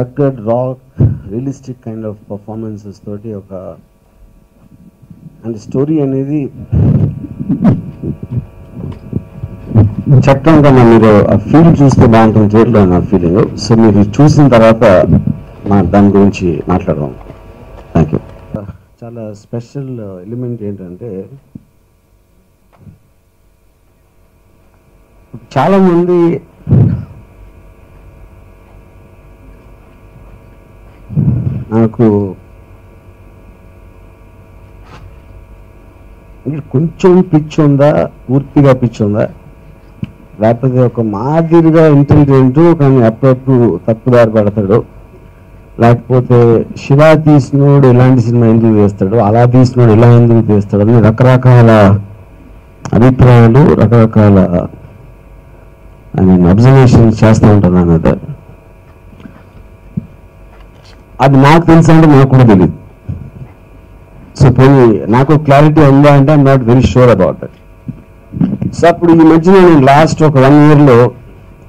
Rugged rock realistic kind of performances తోటి ఒక అంటే స్టోరీ అనేది చెప్తాం కన్నా మీరు ఆ ఫీల్ చూస్తే బాగుంటుంది థియేటర్లో నా ఫీలింగ్ సో మీరు చూసిన తర్వాత మా దాని గురించి మాట్లాడదాం. థ్యాంక్ యూ చాలా స్పెషల్ ఎలిమెంట్ ఏంటంటే చాలామంది నాకు కొంచెం పిచ్ ఉందా? పూర్తిగా పిచ్ ఉందా? లేకపోతే ఒక మాదిరిగా ఇంటెలిజెంట్ కానీ అప్పుడప్పుడు తప్పుదారి పడతాడు. లేకపోతే శివ తీసినోడు ఎలాంటి సినిమా ఎందుకు తీస్తాడు? అలా తీసినోడు ఎలా ఎందుకు తీస్తాడు? అని రకరకాల అభిప్రాయాలు రకరకాల ఐ మీన్ అబ్జర్వేషన్ చేస్తూ ఉంటాను అది అది నాకు తెలుసా అంటే నాకు కూడా తెలియదు సో పోయి నాకు క్లారిటీ ఉందా అంటే I'm not very sure about that so అప్పుడు ఈ మధ్య నేను లాస్ట్ ఒక వన్ ఇయర్లో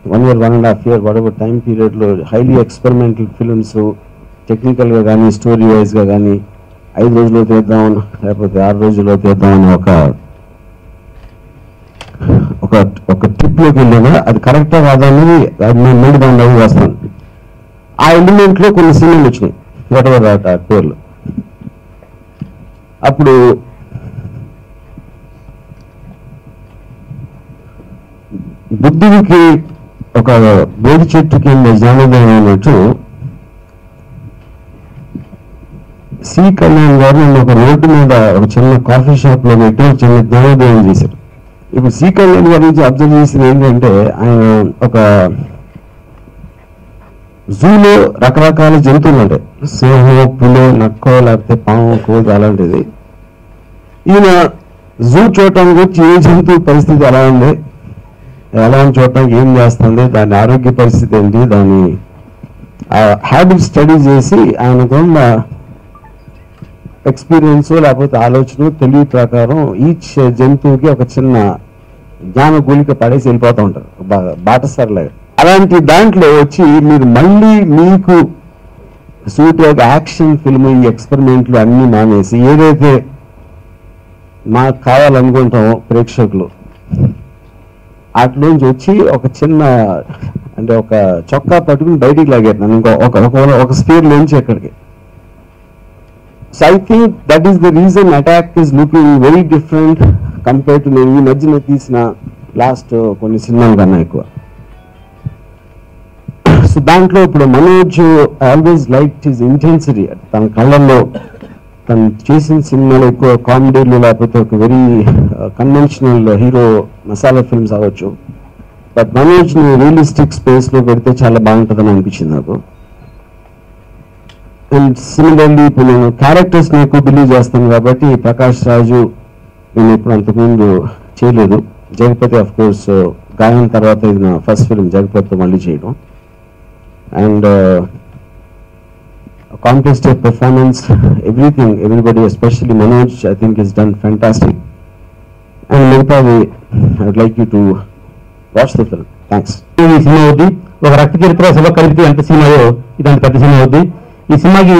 one year one and half year వడవ time పీరియడ్లో హైలీ ఎక్స్పెరిమెంటల్ ఫిల్మ్స్ టెక్నికల్గా కానీ స్టోరీ వైజ్గా కానీ ఐదు రోజుల్లో తీద్దాం లేకపోతే ఆరు రోజుల్లో తీద్దాం అని ఒక ఒక ఒక ట్రిప్లోకి వెళ్ళాను అది కరెక్టా కాదా అనేది అది నేను మూడు దాని వస్తాను ఆ ఎలిమెంట్లో కొన్ని సినిమాలు వచ్చినాయి. వాటెవర్ ఆ పేర్లు. అప్పుడు బుద్ధుడికి ఒక బోధి చెట్టు కింద జ్ఞానోదయం అన్నట్టు సి కళ్యాణ్ గారు నన్ను ఒక రోడ్డు మీద ఒక చిన్న కాఫీ షాప్లో పెట్టి ఒక చిన్న జ్ఞానోదయం చేశారు ఇప్పుడు సి కళ్యాణ్ గారి నుంచి అబ్జర్వ్ చేసింది ఏంటంటే ఆయన ఒక జూలో రకరకాల జంతువులు ఉంటాయి సింహం పులి నక్కో లేకపోతే పాము కోతి అలాంటిది. ఈయన జూ చూడటానికి వచ్చి ఏ జంతువు పరిస్థితి ఎలా ఉంది? ఎలా చూడటానికి ఏం చేస్తుంది? దాని ఆరోగ్య పరిస్థితి ఏంటి? దాని హ్యాబిట్ స్టడీ చేసి ఆయనకున్న ఎక్స్పీరియన్స్ లేకపోతే ఆలోచన తెలివి ప్రకారం ఈచ్ జంతువుకి ఒక చిన్న జ్ఞాన గుళిక పడేసి వెళ్ళిపోతూ ఉంటారు. బా- బాటసారిలాగా అలాంటి దాంట్లో వచ్చి మీరు మళ్ళీ మీకు సూట్ ఒక యాక్షన్ ఫిల్మ్ ఈ ఎక్స్పెరిమెంట్లు అన్ని మానేసి ఏదైతే మాకు కావాలనుకుంటామో ప్రేక్షకులు అట్లోంచి వచ్చి ఒక చిన్న అంటే ఒక చొక్కా పట్టుకుని బయటికి లాగారు నన్ను ఇంకో ఒక ఒక- ఒక స్పీర్ ఎక్కడికి so I think that is the reason attack is looking very different compare to నేను ఈ మధ్యన తీసిన లాస్ట్ కొన్ని సినిమాల కన్నా ఎక్కువ. సో దాంట్లో ఇప్పుడు Manoj always like his intensity తన కళ్ళల్లో తను చేసిన సినిమాలో ఎక్కువ కామెడీలు లేకపోతే ఒక very conventional hero masala films అవ్వచ్చు. బట్ మనోజ్ని రియలిస్టిక్ స్పేస్లో పెడితే చాలా బాగుంటుందని అనిపించింది నాకు. అండ్ సిమిలర్లీ ఇప్పుడు నేను క్యారెక్టర్స్ని ఎక్కువ బిలీవ్ చేస్తాను కాబట్టి ప్రకాష్ రాజు నేను ఇప్పుడు అంతకుముందు చేయలేదు. జగపతి ఆఫ్ కోర్స్ గాయం తర్వాత ఇది నా ఫస్ట్ ఫిల్మ్ జగపతితో మళ్ళీ చేయడం. And uh, contested performance, everything, everybody, especially Manoj, I think has done fantastic. And Milpavi, I would like you to watch the ఈ సినిమా అవుద్ది. ఒక రక్త చరిత్ర సభ కలిపితే ఎంత సినిమాయో ఇది అంత పెద్ద సినిమా అవుద్ది. ఈ సినిమాకి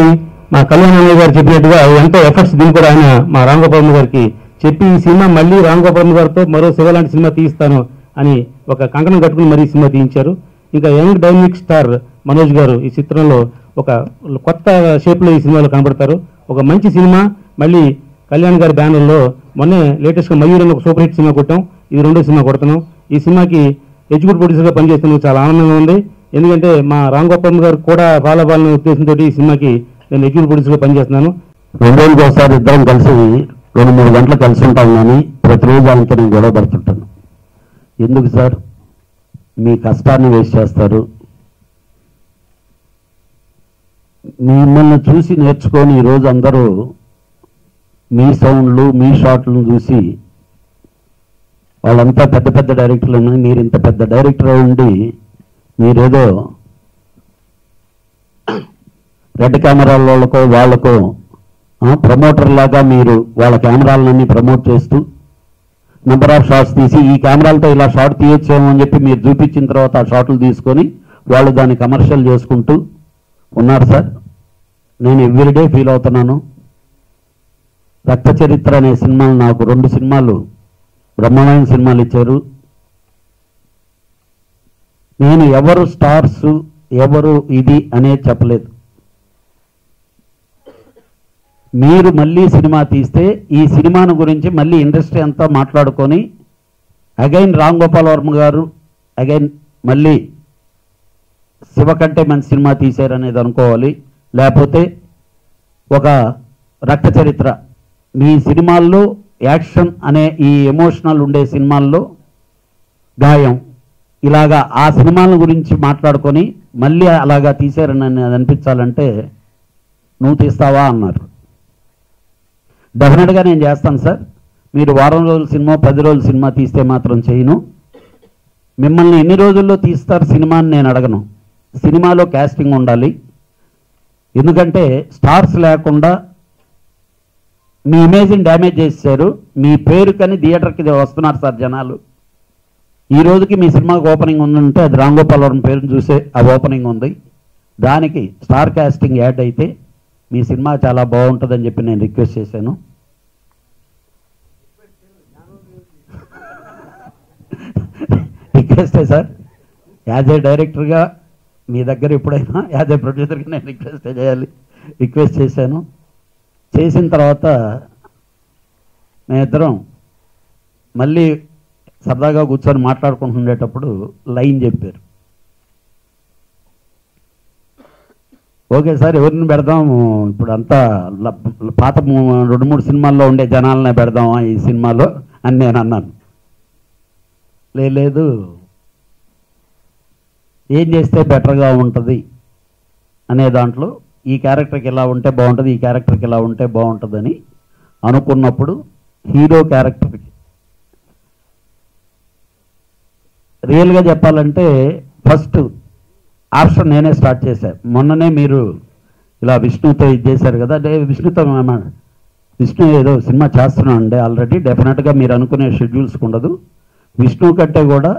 మా కళ్యాణ్ అన్నయ్య గారు చెప్పినట్టుగా ఎంతో ఎఫర్ట్స్ దీన్ని కూడా ఆయన మా రాంగోపాల్ గారికి చెప్పి ఈ సినిమా మళ్ళీ రాంగోపాల్ గారితో మరో శివ లాంటి సినిమా తీయిస్తాను అని ఒక కంకణం కట్టుకుని మరీ సినిమా తీయించారు. ఇంకా యంగ్ డైనమిక్ స్టార్ మనోజ్ గారు ఈ చిత్రంలో ఒక కొత్త షేప్లో ఈ సినిమాలో కనబడతారు. ఒక మంచి సినిమా మళ్ళీ కళ్యాణ్ గారి బ్యానర్లో మొన్నే లేటెస్ట్గా మయూర్ అని ఒక సూపర్ హిట్ సినిమా కొట్టాం. ఇది రెండో సినిమా కొడుతున్నాం. ఈ సినిమాకి ఎగ్జిక్యూటివ్ ప్రొడ్యూసర్గా పనిచేస్తున్నందుకు చాలా ఆనందంగా ఉంది. ఎందుకంటే మా రామ్ గోపాల్ గారు కూడా బాలబాలని ఉద్దేశంతో ఈ సినిమాకి నేను ఎగ్జిక్యూటివ్ ప్రొడ్యూసర్గా పనిచేస్తున్నాను. రెండు రోజులు ఒకసారి ఇద్దరం కలిసి రెండు మూడు గంటలు కలిసి ఉంటాం కానీ ప్రతిరోజు వాళ్ళతో నేను గొడవ పడుతుంటాను ఎందుకు సార్? మీ కష్టాన్ని వేస్ట్ చేస్తారు. మిమ్మల్ని చూసి నేర్చుకొని ఈరోజు అందరూ మీ సౌండ్లు మీ షాట్లను చూసి వాళ్ళంతా పెద్ద పెద్ద డైరెక్టర్లను మీరు ఇంత పెద్ద డైరెక్టర్ ఉండి మీరేదో రెడ్ కెమెరాలకో వాళ్ళకో వాళ్ళకో ప్రమోటర్ లాగా మీరు వాళ్ళ కెమెరాలన్నీ ప్రమోట్ చేస్తూ నెంబర్ ఆఫ్ షాట్స్ తీసి ఈ కెమెరాలతో ఇలా షాట్ తీయొచ్చేమో అని చెప్పి మీరు చూపించిన తర్వాత ఆ షాట్లు తీసుకొని వాళ్ళు దాన్ని కమర్షియల్ చేసుకుంటూ ఉన్నారు సార్. నేను ఎవ్రీడే ఫీల్ అవుతున్నాను. రక్త చరిత్ర అనే సినిమాలు నాకు రెండు సినిమాలు బ్రహ్మాండమైన సినిమాలు ఇచ్చారు. నేను ఎవరు స్టార్స్ ఎవరు ఇది అనే చెప్పలేదు. మీరు మళ్ళీ సినిమా తీస్తే ఈ సినిమాను గురించి మళ్ళీ ఇండస్ట్రీ అంతా మాట్లాడుకొని అగైన్ రామ్ గోపాల్ వర్మ గారు అగైన్ మళ్ళీ శివ కంటే మంచి సినిమా తీశారనేది అనుకోవాలి. లేకపోతే ఒక రక్త చరిత్ర. మీ సినిమాల్లో యాక్షన్ అనే ఈ ఎమోషనల్ ఉండే సినిమాల్లో గాయం. ఇలాగా ఆ సినిమాల గురించి మాట్లాడుకొని మళ్ళీ అలాగా తీశారని అనిపించాలంటే నువ్వు తీస్తావా అన్నారు. డెఫినెట్గా నేను చేస్తాను సార్. మీరు వారం రోజుల సినిమా పది రోజుల సినిమా తీస్తే మాత్రం చేయను. మిమ్మల్ని ఎన్ని రోజుల్లో తీస్తారు సినిమాని నేను అడగను. సినిమాలో క్యాస్టింగ్ ఉండాలి. ఎందుకంటే స్టార్స్ లేకుండా మీ ఇమేజ్ని డ్యామేజ్ చేశారు మీ పేరుకని థియేటర్కి వస్తున్నారు సార్ జనాలు. ఈ రోజుకి మీ సినిమాకి ఓపెనింగ్ ఉందంటే అది రామ్ గోపాల్ వర్మ పేరుని చూసే ఆ ఓపెనింగ్ ఉంది. దానికి స్టార్ క్యాస్టింగ్ యాడ్ అయితే మీ సినిమా చాలా బాగుంటుందని చెప్పి నేను రిక్వెస్ట్ చేశాను. రిక్వెస్టే సార్? యాజ్ ఏ డైరెక్టర్గా మీ దగ్గర ఎప్పుడైనా యాజ్ ఏ నేను రిక్వెస్ట్ చేయాలి. రిక్వెస్ట్ చేశాను. చేసిన తర్వాత మేమిద్దరం మళ్ళీ సరదాగా కూర్చొని మాట్లాడుకుంటుండేటప్పుడు లైన్ చెప్పారు. ఓకే సార్ ఎవరిని పెడదాము ఇప్పుడు అంతా ల- పాత రెండు మూడు సినిమాల్లో ఉండే జనాలనే పెడదామా ఈ సినిమాలో అని నేను అన్నాను. లే- లేదు. ఏం చేస్తే బెటర్గా ఉంటుంది అనే దాంట్లో ఈ క్యారెక్టర్కి ఇలా ఉంటే బాగుంటుంది ఈ క్యారెక్టర్కి ఇలా ఉంటే బాగుంటుందని అనుకున్నప్పుడు హీరో క్యారెక్టర్కి. రియల్గా చెప్పాలంటే ఫస్ట్ ఆప్షన్ నేనే స్టార్ట్ చేశాను మొన్ననే మీరు ఇలా విష్ణుతో ఇది చేశారు కదా అంటే విష్ణుతో విష్ణు ఏదో సినిమా చేస్తున్నాం అండి ఆల్రెడీ. డెఫినెట్గా మీరు అనుకునే షెడ్యూల్స్ ఉండదు. విష్ణు కంటే కూడా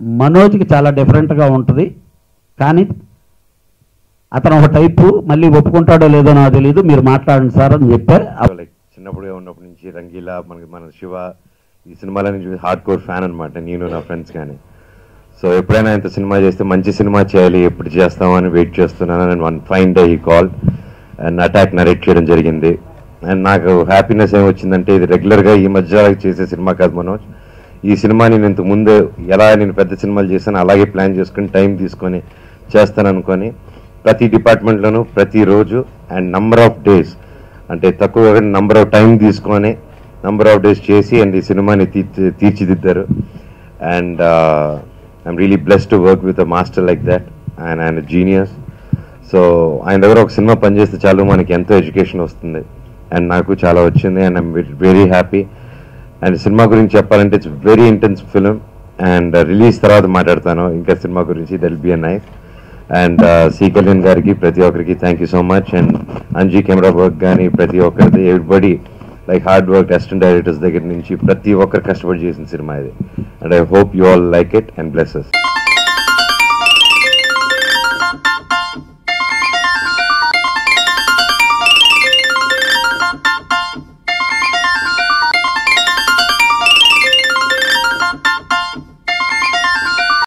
మనోజ్కి చాలా డిఫరెంట్గా ఉంటుంది. కానీ అతను ఒక టైపు మళ్ళీ ఒప్పుకుంటాడో లేదో నాకు తెలియదు మీరు మాట్లాడండి సార్ అని చెప్పే చిన్నప్పుడు ఉన్నప్పటి నుంచి రంగీలా మనకి మన శివ ఈ సినిమాల నుంచి హార్డ్ కోర్ ఫ్యాన్ అనమాట నేను నా ఫ్రెండ్స్ కానీ. సో ఎప్పుడైనా ఇంత సినిమా చేస్తే మంచి సినిమా చేయాలి ఎప్పుడు చేస్తామని వెయిట్ చేస్తున్నాను. అండ్ వన్ ఫైన్ డే ఈ కాల్ అండ్ అటాక్ నరేట్ చేయడం జరిగింది. అండ్ నాకు హ్యాపీనెస్ ఏం వచ్చిందంటే ఇది రెగ్యులర్గా ఈ మధ్య చేసే సినిమా కాదు మనోజ్. ఈ సినిమా నేను ఇంతకు ముందు ఎలా నేను పెద్ద సినిమాలు చేశాను అలాగే ప్లాన్ చేసుకుని టైం తీసుకొని చేస్తాను అనుకొని ప్రతి డిపార్ట్మెంట్లోనూ ప్రతిరోజు అండ్ నంబర్ ఆఫ్ డేస్ అంటే తక్కువ నంబర్ ఆఫ్ టైం తీసుకొని నంబర్ ఆఫ్ డేస్ చేసి అండ్ ఈ సినిమాని తీర్చి తీర్చిదిద్దారు. And I'm really bless to work with a master like that and ఆయన జీనియస్ సో ఆయన దగ్గర ఒక సినిమా పనిచేస్తే చాలు మనకి ఎంతో ఎడ్యుకేషన్ వస్తుంది. అండ్ నాకు చాలా వచ్చింది and I'm very happy and cinema గురించి చెప్పాలంటే it's very intense film and release తర్వాత మాట్లాడతాను. ఇంకా సినిమా గురించి దెల్ బి అ నైఫ్ అండ్ సి కళ్యాణ్ గారికి ప్రతి ఒక్కరికి thank you so much and Anji camera work కానీ ప్రతి ఒక్కరిది everybody like hard work assistant directors దగ్గర నుంచి ప్రతి ఒక్కరు కష్టపడి చేసిన సినిమా ఇది. And I hope you all like it and blesses